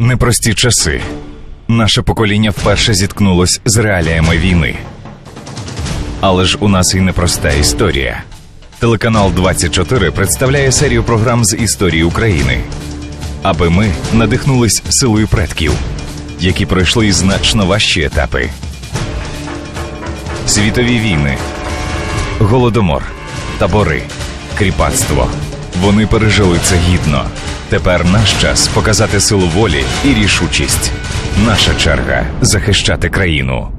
Непрості часи. Наше покоління вперше зіткнулось з реаліями війни. Але ж у нас і непроста історія. Телеканал 24 представляє серію програм з історії України, аби ми надихнулись силою предків, які пройшли значно важчі етапи. Світові війни, голодомор, табори, кріпацтво. Вони пережили це гідно. Тепер наш час показати силу волі і рішучість. Наша черга захищати країну.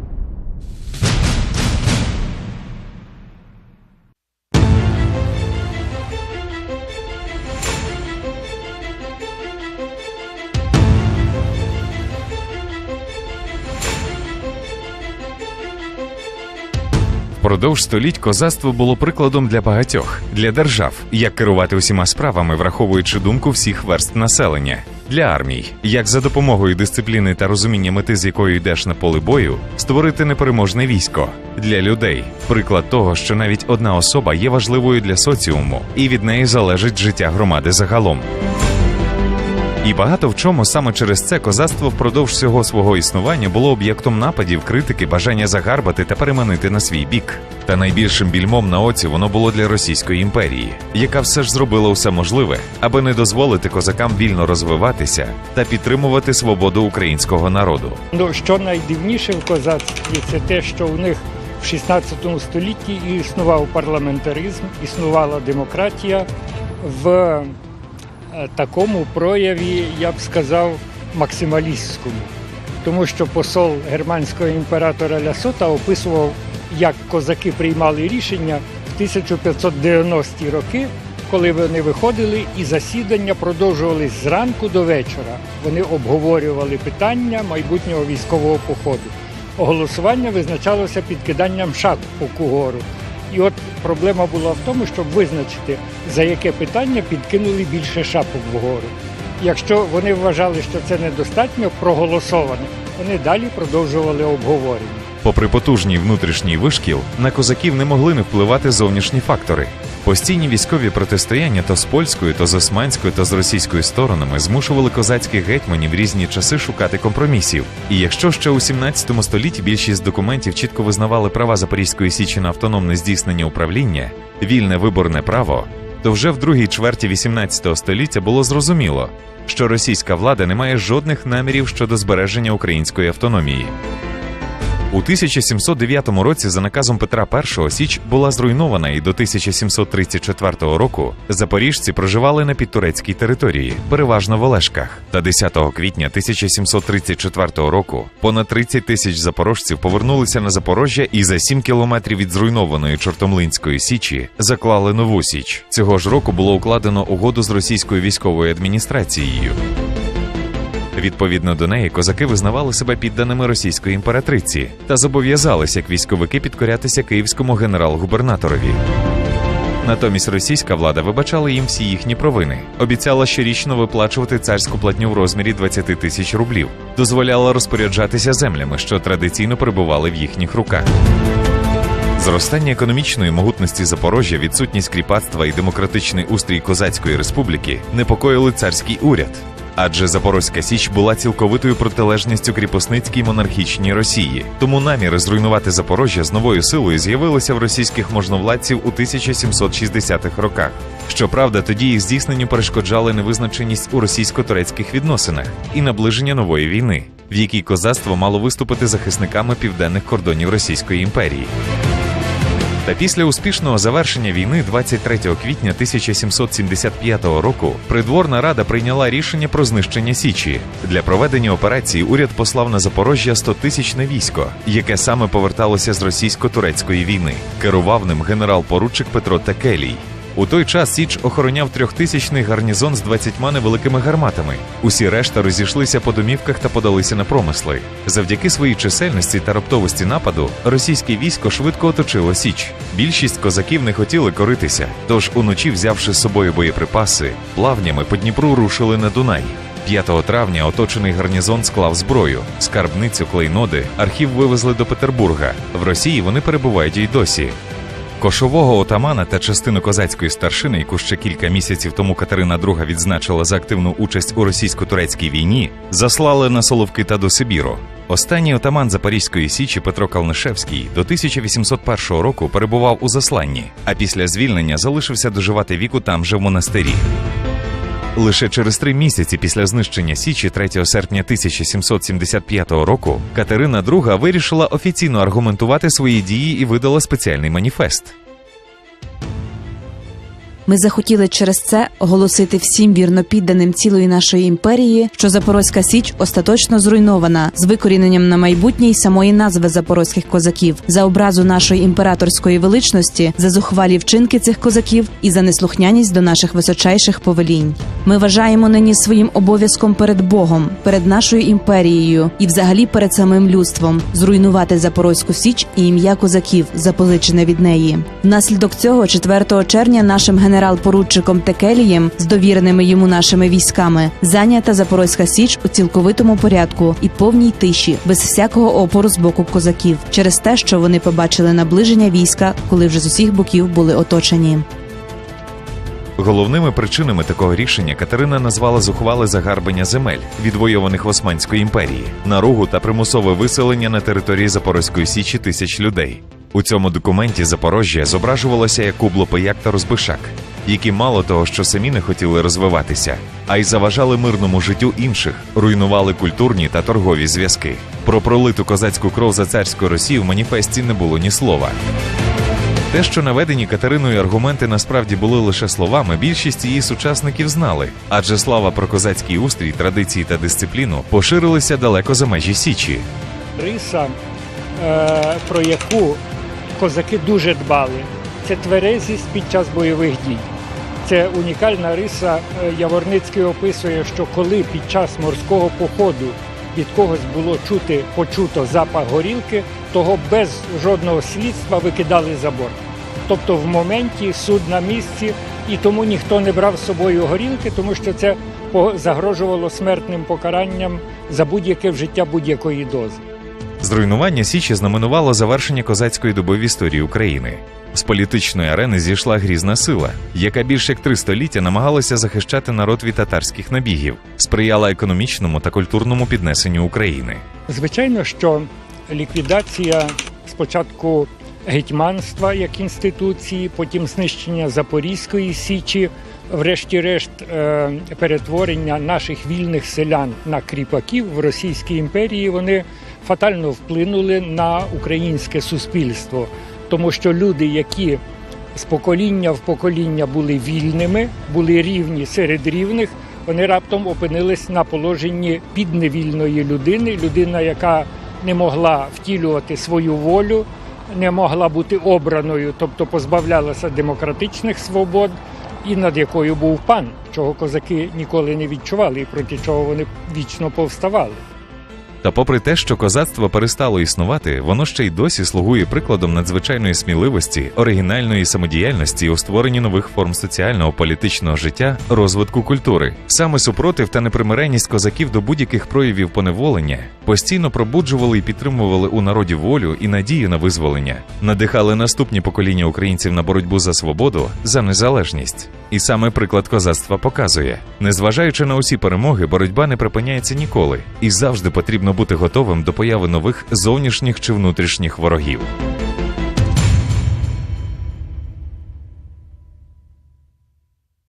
Впродовж століть козацтво було прикладом для багатьох для держав, як керувати усіма справами, враховуючи думку всіх верств населення, для армій, як за допомогою дисципліни та розуміння мети, з якою йдеш на поле бою, створити непереможне військо для людей. Приклад того, що навіть одна особа є важливою для соціуму, і від неї залежить життя громади загалом. І багато в чому саме через це козацтво впродовж всього свого існування було об'єктом нападів, критики, бажання загарбати та переманити на свій бік. Та найбільшим більмом на оці воно було для Російської імперії, яка все ж зробила усе можливе, аби не дозволити козакам вільно розвиватися та підтримувати свободу українського народу. Ну, що найдивніше в козацтві, це те, що у них в 16 столітті існував парламентаризм, існувала демократія в такому прояві, я б сказав, максималістському. Тому що посол германського імператора Лясота описував, як козаки приймали рішення в 1590-ті роки, коли вони виходили і засідання продовжувались зранку до вечора. Вони обговорювали питання майбутнього військового походу. Голосування визначалося підкиданням шапок угору. І от проблема була в тому, щоб визначити, за яке питання підкинули більше шапок вгору. Якщо вони вважали, що це недостатньо проголосоване, вони далі продовжували обговорення. Попри потужній внутрішній вишкіл, на козаків не могли не впливати зовнішні фактори. Постійні військові протистояння то з польською, то з османською, то з російською сторонами змушували козацьких гетьманів різні часи шукати компромісів. І якщо ще у 17 столітті більшість документів чітко визнавали права Запорізької січі на автономне здійснення управління, вільне виборне право, то вже в другій чверті 18 століття було зрозуміло, що російська влада не має жодних намірів щодо збереження української автономії. У 1709 році за наказом Петра І Січ була зруйнована, і до 1734 року запоріжці проживали на підтурецькій території, переважно в Олешках. Та 10 квітня 1734 року понад 30 тисяч запорожців повернулися на Запорожжя і за 7 кілометрів від зруйнованої Чортомлинської січі заклали нову січ. Цього ж року було укладено угоду з російською військовою адміністрацією. Відповідно до неї, козаки визнавали себе підданими російської імператриці та зобов'язалися як військовики підкорятися київському генерал-губернаторові. Натомість російська влада вибачала їм всі їхні провини, обіцяла щорічно виплачувати царську платню в розмірі 20 тисяч рублів, дозволяла розпоряджатися землями, що традиційно перебували в їхніх руках. Зростання економічної могутності Запорожжя, відсутність кріпацтва і демократичний устрій Козацької республіки непокоїли царський уряд. Адже Запорозька Січ була цілковитою протилежністю кріпосницькій монархічній Росії. Тому наміри зруйнувати Запорожжя з новою силою з'явилися в російських можновладців у 1760-х роках. Щоправда, тоді їх здійсненню перешкоджали невизначеність у російсько-турецьких відносинах і наближення нової війни, в якій козацтво мало виступити захисниками південних кордонів Російської імперії. Та після успішного завершення війни 23 квітня 1775 року придворна рада прийняла рішення про знищення Січі. Для проведення операції уряд послав на Запорожжя 100-тисячне військо, яке саме поверталося з російсько-турецької війни. Керував ним генерал-поручик Петро Текелій. У той час Січ охороняв трьохтисячний гарнізон з 20 невеликими гарматами. Усі решта розійшлися по домівках та подалися на промисли. Завдяки своїй чисельності та раптовості нападу російське військо швидко оточило Січ. Більшість козаків не хотіли коритися, тож уночі, взявши з собою боєприпаси, плавнями по Дніпру рушили на Дунай. 5 травня оточений гарнізон склав зброю, скарбницю клейноди, архів вивезли до Петербурга. В Росії вони перебувають і досі. Кошового отамана та частину козацької старшини, яку ще кілька місяців тому Катерина II відзначила за активну участь у російсько-турецькій війні, заслали на Соловки та до Сибіру. Останній отаман Запорізької січі Петро Калнишевський до 1801 року перебував у засланні, а після звільнення залишився доживати віку там же в монастирі. Лише через три місяці після знищення Січі 3 серпня 1775 року Катерина II вирішила офіційно аргументувати свої дії і видала спеціальний маніфест. Ми захотіли через це оголосити всім вірнопідданим цілої нашої імперії, що Запорозька Січ остаточно зруйнована з викоріненням на майбутнє й самої назви запорозьких козаків за образу нашої імператорської величності, за зухвалі вчинки цих козаків і за неслухняність до наших височайших повелінь. Ми вважаємо нині своїм обов'язком перед Богом, перед нашою імперією і, взагалі, перед самим людством зруйнувати Запорозьку Січ і ім'я козаків, запозичене від неї. Внаслідок цього, 4 червня, нашим генерал-поручиком Текелієм з довіреними йому нашими військами зайнята Запорозька Січ у цілковитому порядку і повній тиші, без всякого опору з боку козаків, через те, що вони побачили наближення війська, коли вже з усіх боків були оточені. Головними причинами такого рішення Катерина назвала зухвали загарбання земель, відвойованих в Османської імперії, наругу та примусове виселення на території Запорозької січі тисяч людей. У цьому документі Запорожжя зображувалося як Кубло-Пияк та Розбишак, які мало того, що самі не хотіли розвиватися, а й заважали мирному життю інших, руйнували культурні та торгові зв'язки. Про пролиту козацьку кров за царську Росію в маніфесті не було ні слова. Те, що наведені Катериною аргументи насправді були лише словами, більшість її сучасників знали, адже слава про козацький устрій, традиції та дисципліну поширилися далеко за межі Січі. риса, е, про яку козаки дуже дбали. Це тверезість під час бойових дій. Це унікальна риса. Е, Яворницький описує, що коли під час морського походу від когось було чути почуто запах горілки, того без жодного слідства викидали за борт. Тобто в моменті суд на місці, і тому ніхто не брав з собою горілки, тому що це загрожувало смертним покаранням за будь-яке вжиття будь-якої дози. Зруйнування Січі знаменувало завершення козацької доби в історії України. З політичної арени зійшла грізна сила, яка більш як три століття намагалася захищати народ від татарських набігів, сприяла економічному та культурному піднесенню України. Звичайно, що ліквідація спочатку гетьманства як інституції, потім знищення Запорізької січі, врешті-решт е, перетворення наших вільних селян на кріпаків в Російській імперії, вони фатально вплинули на українське суспільство, тому що люди, які з покоління в покоління були вільними, були рівні серед рівних. Вони раптом опинились на положенні підневільної людини, людина, яка не могла втілювати свою волю, не могла бути обраною, тобто позбавлялася демократичних свобод, і над якою був пан, чого козаки ніколи не відчували, і проти чого вони вічно повставали. Та попри те, що козацтво перестало існувати, воно ще й досі слугує прикладом надзвичайної сміливості, оригінальної самодіяльності у створенні нових форм соціального політичного життя, розвитку культури. Саме супротив та непримиренність козаків до будь-яких проявів поневолення постійно пробуджували і підтримували у народі волю і надію на визволення, надихали наступні покоління українців на боротьбу за свободу, за незалежність. І саме приклад козацтва показує: незважаючи на усі перемоги, боротьба не припиняється ніколи, і завжди потрібно бути готовим до появи нових зовнішніх чи внутрішніх ворогів.